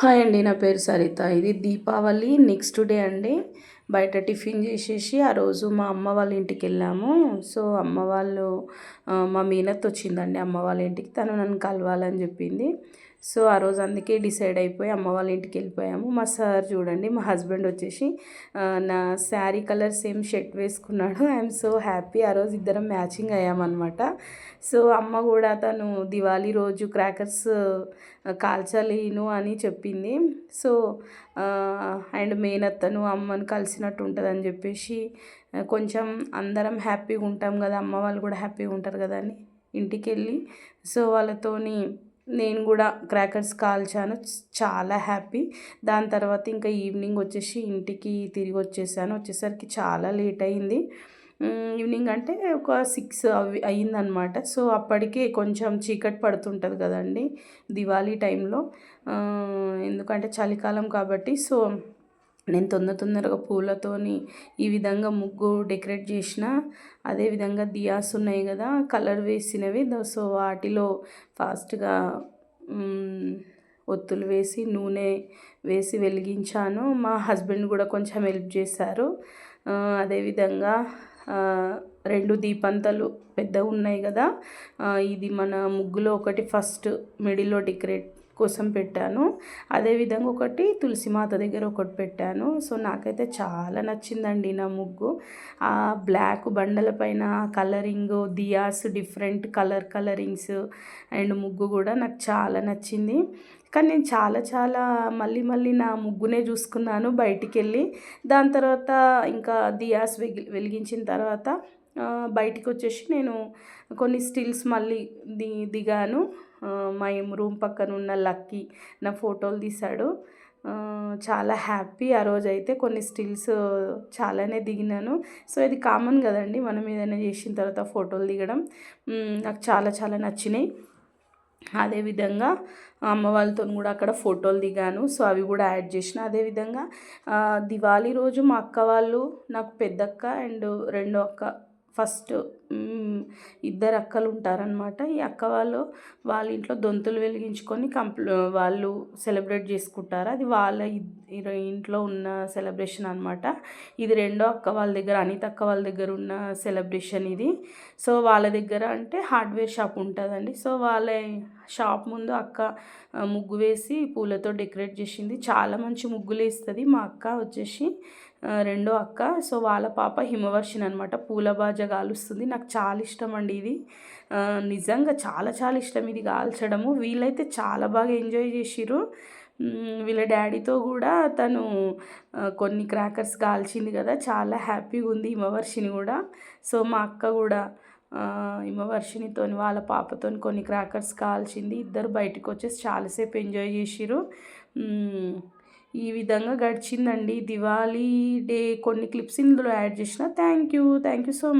Hi అండి నా పేరు సరిత. ఇది దీపావళి నెక్స్ట్ డే అండి. బయట టిఫిన్ చేసేసి ఆ రోజు మా అమ్మ వాళ్ళ ఇంటికి వెళ్ళాము. సో అమ్మ వాళ్ళు మా మీనత్ వచ్చిందండి. అమ్మ వాళ్ళ ఇంటికి తను నన్ను కలవాలని చెప్పింది. సో ఆ రోజు అందుకే డిసైడ్ అయిపోయి అమ్మ వాళ్ళ ఇంటికి వెళ్ళిపోయాము. మా సార్ చూడండి మా హస్బెండ్ వచ్చేసి నా శారీ కలర్ సేమ్ షర్ట్ వేసుకున్నాడు. I'm so happy. ఆ రోజు ఇద్దరం మ్యాచింగ్ అయ్యామన్నమాట. సో అమ్మ కూడా తను దివాళీ రోజు క్రాకర్స్ కాల్చలేను అని చెప్పింది. సో అండ్ మేనత్తను అమ్మను కలిసినట్టు ఉంటుంది అని చెప్పేసి కొంచెం అందరం హ్యాపీగా ఉంటాం కదా అమ్మ వాళ్ళు కూడా హ్యాపీగా ఉంటారు కదా అని ఇంటికి వెళ్ళి సో వాళ్ళతోని నేను కూడా క్రాకర్స్ కాల్చాను. చాలా హ్యాపీ దాని తర్వాత ఇంకా ఈవినింగ్ వచ్చేసి ఇంటికి తిరిగి వచ్చేసాను. వచ్చేసరికి చాలా లేట్ అయింది. ఈవినింగ్ అంటే ఒక సిక్స్ అవి అయ్యిందనమాట సో అప్పటికే కొంచెం చీకటి పడుతుంటుంది కదండి. దివాళీ టైంలో ఎందుకంటే చలికాలం కాబట్టి. సో నేను తొందర తొందరగా పూలతోని ఈ విధంగా ముగ్గు డెకరేట్ చేసిన అదేవిధంగా దియాస్ ఉన్నాయి కదా కలర్ వేసినవి. సో వాటిలో ఫాస్ట్గా ఒత్తులు వేసి నూనె వేసి వెలిగించాను. మా హస్బెండ్ కూడా కొంచెం హెల్ప్ చేశారు. అదేవిధంగా రెండు దీపంతలు పెద్దగా ఉన్నాయి కదా ఇది మన ముగ్గులో ఒకటి ఫస్ట్ మిడిల్లో డెకరేట్ కోసం పెట్టాను. అదేవిధంగా ఒకటి తులసి మాత దగ్గర ఒకటి పెట్టాను. సో నాకైతే చాలా నచ్చిందండి నా ముగ్గు. ఆ బ్లాక్ బండల పైన colouring diyas different colour colourings and ముగ్గు కూడా నాకు చాలా నచ్చింది. కానీ నేను చాలా చాలా మళ్ళీ మళ్ళీ నా ముగ్గునే చూసుకున్నాను బయటికి వెళ్ళి దాని తర్వాత ఇంకా దియాస్ వెగి వెలిగించిన తర్వాత బయటికి వచ్చేసి నేను కొన్ని స్టిల్స్ మళ్ళీ ది దిగాను. మా రూమ్ పక్కన ఉన్న లక్కీ నా ఫోటోలు తీశాడు. చాలా హ్యాపీ ఆ రోజు అయితే కొన్ని స్టిల్స్ చాలానే దిగినాను. సో ఇది కామన్ కదండి మనం ఏదైనా చేసిన తర్వాత ఫోటోలు దిగడం. నాకు చాలా చాలా నచ్చినాయి. అదేవిధంగా అమ్మ వాళ్ళతో కూడా అక్కడ ఫోటోలు దిగాను. సో అవి కూడా యాడ్ చేసిన. అదేవిధంగా దివాళీ రోజు మా అక్క వాళ్ళు నాకు పెద్దక్క అండ్ రెండో అక్క ఫస్ట్ ఇద్దరు అక్కలు ఉంటారనమాట ఈ అక్క వాళ్ళు వాళ్ళ ఇంట్లో దొంతులు వెలిగించుకొని కంప్లీ వాళ్ళు సెలబ్రేట్ చేసుకుంటారు. అది వాళ్ళ ఇంట్లో ఉన్న సెలబ్రేషన్ అనమాట ఇది రెండో అక్క వాళ్ళ దగ్గర అనిత అక్క వాళ్ళ దగ్గర ఉన్న సెలబ్రేషన్ ఇది. సో వాళ్ళ దగ్గర అంటే హార్డ్వేర్ షాప్ ఉంటుందండి. సో వాళ్ళ షాప్ ముందు అక్క ముగ్గు వేసి పూలతో డెకరేట్ చేసింది. చాలా మంచి ముగ్గులు వేస్తుంది. మా అక్క వచ్చేసి రెండో అక్క. సో వాళ్ళ పాప హిమవర్షిని అనమాట పూల బాజ కాలుస్తుంది నాకు చాలా ఇష్టం అండి ఇది నిజంగా చాలా చాలా ఇష్టం ఇది కాల్చడము వీళ్ళైతే చాలా బాగా ఎంజాయ్ చేసిర్రు. వీళ్ళ డాడీతో కూడా తను కొన్ని క్రాకర్స్ కాల్చింది కదా. చాలా హ్యాపీగా ఉంది హిమవర్షిని కూడా. సో మా అక్క కూడా హిమవర్షినితో వాళ్ళ పాపతో కొన్ని క్రాకర్స్ కాల్చింది ఇద్దరు బయటకు వచ్చేసి చాలాసేపు ఎంజాయ్ చేసిరు ఈ విధంగా గడిచిందండి. దివాళీ డే కొన్ని క్లిప్స్ ఇందులో యాడ్ చేసిన. Thank you. Thank you so much